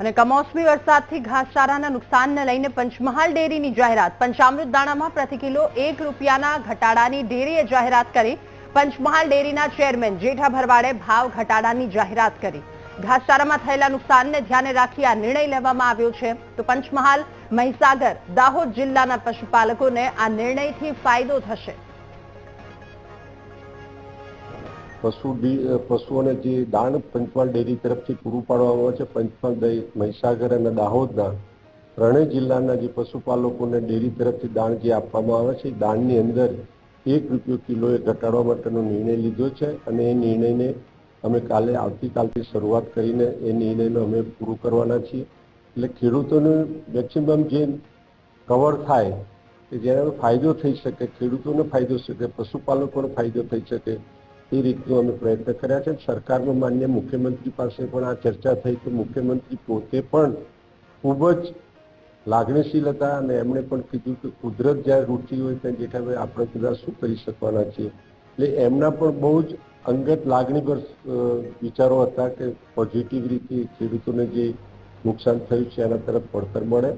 અને કમોસમી વરસાદથી ઘાસચારાના નુકસાનને લઈને પંચમહાલ ડેરીની જાહેરાત. પંચામૃત દાણામાં પ્રતિ કિલો એક રૂપિયાના ઘટાડાની ડેરીએ જાહેરાત કરી. પંચમહાલ ડેરીના ચેરમેન જેઠા ભરવાડે ભાવ ઘટાડાની જાહેરાત કરી. ઘાસચારામાં થયેલા નુકસાનને ધ્યાને રાખી આ નિર્ણય લેવામાં આવ્યો છે. તો પંચમહાલ, મહીસાગર, દાહોદ જિલ્લાના પશુપાલકોને આ નિર્ણયથી ફાયદો થશે. પશુ પશુઓને જે દાણ પંચમહાલ ડેરી તરફથી પૂરું પાડવામાં આવે છે. પંચમહાલ મહીસાગર અને દાહોદના ત્રણેય જિલ્લાના જે પશુપાલકોને ડેરી તરફથી દાણ જે આપવામાં આવે છે દાણની અંદર એક રૂપિયો કિલોએ ઘટાડવા માટેનો નિર્ણય લીધો છે અને એ નિર્ણયને અમે કાલે, આવતીકાલથી શરૂઆત કરીને એ નિર્ણયને અમે પૂરું કરવાના છીએ. એટલે ખેડૂતોને મેક્સિમમ જે કવર થાય, કે જેનો ફાયદો થઈ શકે, ખેડૂતોને ફાયદો શકે, પશુપાલકોને ફાયદો થઈ શકે એ રીતનો અમે પ્રયત્ન કર્યા છે. સરકારનો માન્ય મુખ્યમંત્રી પાસે પણ આ ચર્ચા થઈ કે મુખ્યમંત્રી પોતે પણ ખૂબ જ લાગણીશીલ હતા અને એમણે પણ કીધું કે કુદરત જ્યારે રૂટી હોય ત્યાં જેઠાભાઈ આપણે બધા શું કરી શકવાના છીએ? એટલે એમના પણ બહુ જ અંગત લાગણીભર વિચારો હતા કે પોઝિટિવ રીતે ખેડૂતોને જે નુકસાન થયું છે એના તરફ પડતર મળે.